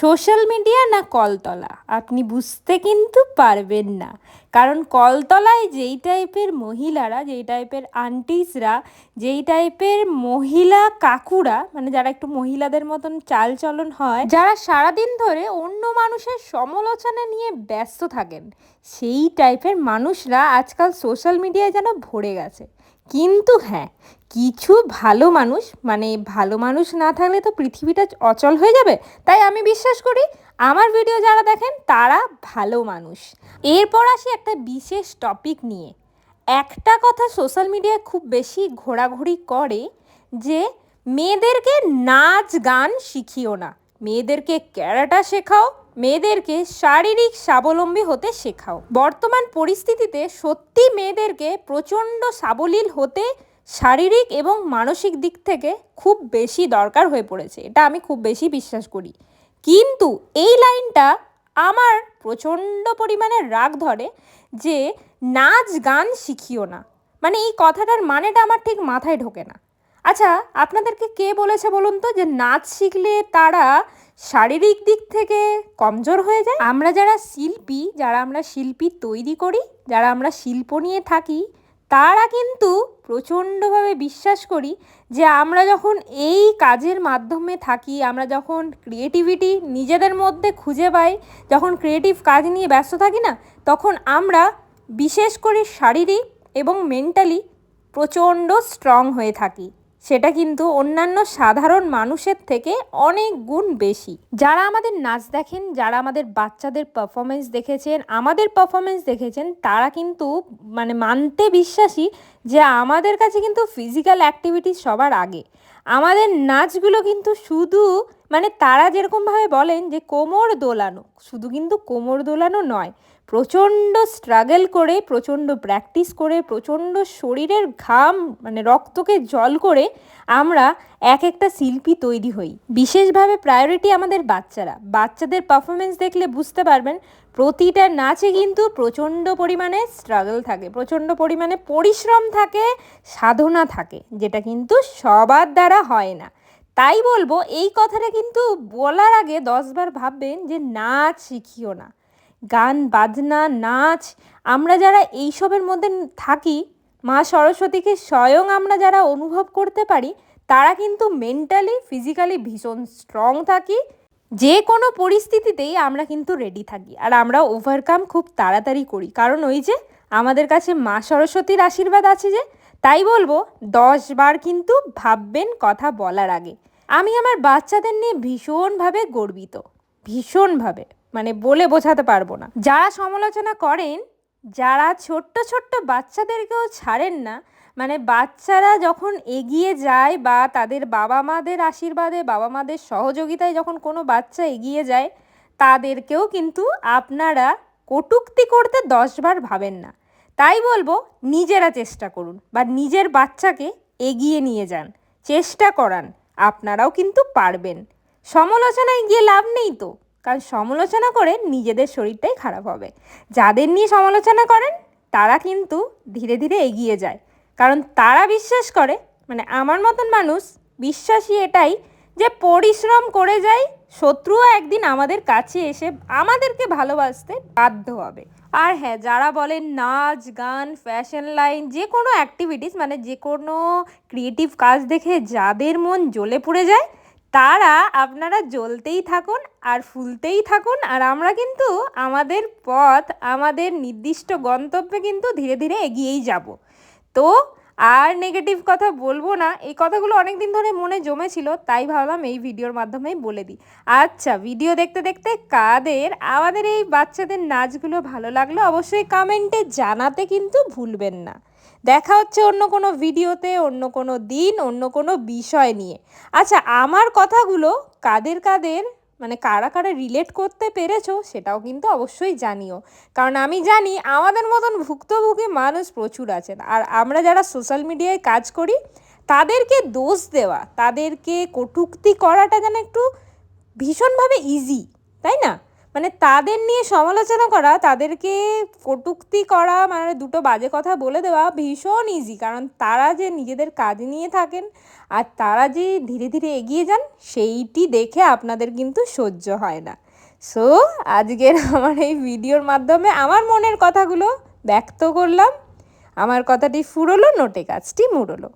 Social media না কলতলা? আপনি বুঝতে কিন্তু পারবেন না। কারণ কলতলায় যেই টাইপের মহিলারা, যেই টাইপের আন্টিসরা, যেই টাইপের মহিলা কাকুরা মানে যারা একটু মহিলাদের মতন চালচলন হয়, যারা সারাদিন ধরে অন্য মানুষের সমালোচনা নিয়ে ব্যস্ত থাকেন, সেই টাইপের মানুষরা আজকাল সোশ্যাল মিডিয়ায় যেন ভরে গেছে। কিন্তু হ্যাঁ কিছু ভালো মানুষ মানে ভালো মানুষ না থাকলে তো পৃথিবীটা অচল হয়ে যাবে। তাই আমি বিশ্বাস করি, আমার ভিডিও যারা দেখেন, তারা ভালো মানুষ। এরপর আসি একটা বিশেষ টপিক নিয়ে। একটা কথা সোশ্যাল মিডিয়ায় খুব বেশি ঘোরাঘুরি করে যে, মেয়েদেরকে নাচ গান শিখিও না। মেয়েদেরকে ক্যারাটা শেখাও, মেয়েদেরকে শারীরিক স্বাবলম্বী হতে শেখাও। বর্তমান পরিস্থিতিতে সত্যি মেয়েদেরকে প্রচণ্ড সাবলীল হতে শারীরিক এবং মানসিক দিক থেকে খুব বেশি দরকার হয়ে পড়েছে। এটা আমি খুব বেশি বিশ্বাস করি। কিন্তু এই লাইনটা আমার প্রচণ্ড পরিমাণে রাগ ধরে যে নাচ গান শিখিও না। মানে এই কথাটার মানেটা আমার ঠিক মাথায় ঢোকে না। আচ্ছা আপনাদেরকে কে বলেছে বলুন তো যে নাচ শিখলে তারা শারীরিক দিক থেকে কমজোর হয়ে যায়? আমরা যারা শিল্পী, যারা আমরা শিল্পী তৈরি করি, যারা আমরা শিল্প নিয়ে থাকি, তারা কিন্তু প্রচণ্ডভাবে বিশ্বাস করি যে আমরা যখন এই কাজের মাধ্যমে থাকি, আমরা যখন ক্রিয়েটিভিটি নিজেদের মধ্যে খুঁজে পাই, যখন ক্রিয়েটিভ কাজ নিয়ে ব্যস্ত থাকি না, তখন আমরা বিশেষ করে শারীরিক এবং মেন্টালি প্রচণ্ড স্ট্রং হয়ে থাকি। সেটা কিন্তু অন্যান্য সাধারণ মানুষের থেকে অনেক গুণ বেশি। যারা আমাদের নাচ দেখেন, যারা আমাদের বাচ্চাদের পারফরমেন্স দেখেছেন, আমাদের পারফরমেন্স দেখেছেন, তারা কিন্তু মানে মানতে বিশ্বাসী যে আমাদের কাছে কিন্তু ফিজিক্যাল অ্যাক্টিভিটি সবার আগে। আমাদের নাচগুলো কিন্তু শুধু মানে তারা যেরকমভাবে বলেন যে কোমর দোলানো, শুধু কিন্তু কোমর দোলানো নয় প্রচণ্ড স্ট্রাগল করে, প্রচণ্ড প্র্যাকটিস করে, প্রচণ্ড শরীরের ঘাম মানে রক্তকে জল করে আমরা এক একটা শিল্পী তৈরি হই। বিশেষভাবে প্রায়োরিটি আমাদের বাচ্চারা। বাচ্চাদের পারফরমেন্স দেখলে বুঝতে পারবেন, প্রতিটা নাচে কিন্তু প্রচণ্ড পরিমাণে স্ট্রাগল থাকে, প্রচণ্ড পরিমাণে পরিশ্রম থাকে, সাধনা থাকে, যেটা কিন্তু সবার দ্বারা হয় না। তাই বলব, এই কথাটা কিন্তু বলার আগে দশবার ভাববেন যে, নাচ শিখিও না। গান, বাজনা, নাচ, আমরা যারা এইসবের মধ্যে থাকি, মা সরস্বতীকে স্বয়ং আমরা যারা অনুভব করতে পারি, তারা কিন্তু মেন্টালি ফিজিক্যালি ভীষণ স্ট্রং থাকি। যে কোনো পরিস্থিতিতেই আমরা কিন্তু রেডি থাকি আর আমরা ওভারকাম খুব তাড়াতাড়ি করি। কারণ ওই যে আমাদের কাছে মা সরস্বতীর আশীর্বাদ আছে যে, তাই বলব, দশ বার কিন্তু ভাববেন কথা বলার আগে। আমি আমার বাচ্চাদের নিয়ে ভীষণভাবে গর্বিত, ভীষণভাবে। মানে বলে বোঝাতে পারব না। যারা সমালোচনা করেন, যারা ছোট্ট ছোট্ট বাচ্চাদেরকেও ছাড়েন না মানে বাচ্চারা যখন এগিয়ে যায় বা তাদের বাবা মাদের আশীর্বাদে বাবা মাদের সহযোগিতায় যখন কোনো বাচ্চা এগিয়ে যায়, তাদেরকেও কিন্তু আপনারা কটুক্তি করতে দশবার ভাবেন না। তাই বলব, নিজেরা চেষ্টা করুন বা নিজের বাচ্চাকে এগিয়ে নিয়ে যান। চেষ্টা করান, আপনারাও কিন্তু পারবেন। সমালোচনায় গিয়ে লাভ নেই তো। কারণ সমালোচনা করে নিজেদের শরীরটাই খারাপ হবে। যাদের নিয়ে সমালোচনা করেন, তারা কিন্তু ধীরে ধীরে এগিয়ে যায়। কারণ তারা বিশ্বাস করে মানে আমার মতন মানুষ বিশ্বাসী এটাই যে পরিশ্রম করে যাই, শত্রুও একদিন আমাদের কাছে এসে আমাদেরকে ভালোবাসতে বাধ্য হবে। আর হ্যাঁ যারা বলেন নাচ, গান ফ্যাশন লাইন যে কোনো অ্যাক্টিভিটিস মানে যে কোনো ক্রিয়েটিভ কাজ দেখে যাদের মন জ্বলে পড়ে যায় তারা আপনারা জ্বলতেই থাকুন আর ফুলতেই থাকুন। আর আমরা কিন্তু আমাদের পথ, আমাদের নির্দিষ্ট গন্তব্যে কিন্তু ধীরে ধীরে এগিয়েই যাব। তো আর নেগেটিভ কথা বলব না। এই কথাগুলো অনেক দিন ধরে মনে জমেছিল, তাই ভাবলাম এই ভিডিওর মাধ্যমেই বলে দিই। আচ্ছা ভিডিও দেখতে দেখতে কাদের, আমাদের এই বাচ্চাদের নাচগুলো ভালো লাগল? অবশ্যই কমেন্টে জানাতে কিন্তু ভুলবেন না। দেখা হচ্ছে অন্য কোনো ভিডিওতে, অন্য কোনো দিন, অন্য কোনো বিষয় নিয়ে। আচ্ছা আমার কথাগুলো কাদের কাদের? মানে কারা কারা রিলেট করতে পেরেছ সেটাও কিন্তু অবশ্যই জানিও। কারণ আমি জানি আমাদের মতন ভুক্তভোগী মানুষ প্রচুর আছেন। আর আমরা যারা সোশ্যাল মিডিয়ায় কাজ করি, তাদেরকে দোষ দেওয়া, তাদেরকে কটুক্তি করাটা যেন একটু ভীষণভাবে ইজি তাই না? মানে তাদের নিয়ে সমালোচনা করা, তাদেরকে কটূক্তি করা মানে দুটো বাজে কথা বলে দেওয়া ভীষণ ইজি কারণ তারা যে নিজেদের কাজ নিয়ে থাকেন আর তারা যে ধীরে ধীরে এগিয়ে যান, সেইটি দেখে আপনাদের কিন্তু সহ্য হয় না। সো আজকের আমার এই ভিডিওর মাধ্যমে আমার মনের কথাগুলো ব্যক্ত করলাম। আমার কথাটি ফুরলো, নোটে কাজটি মুড়লো।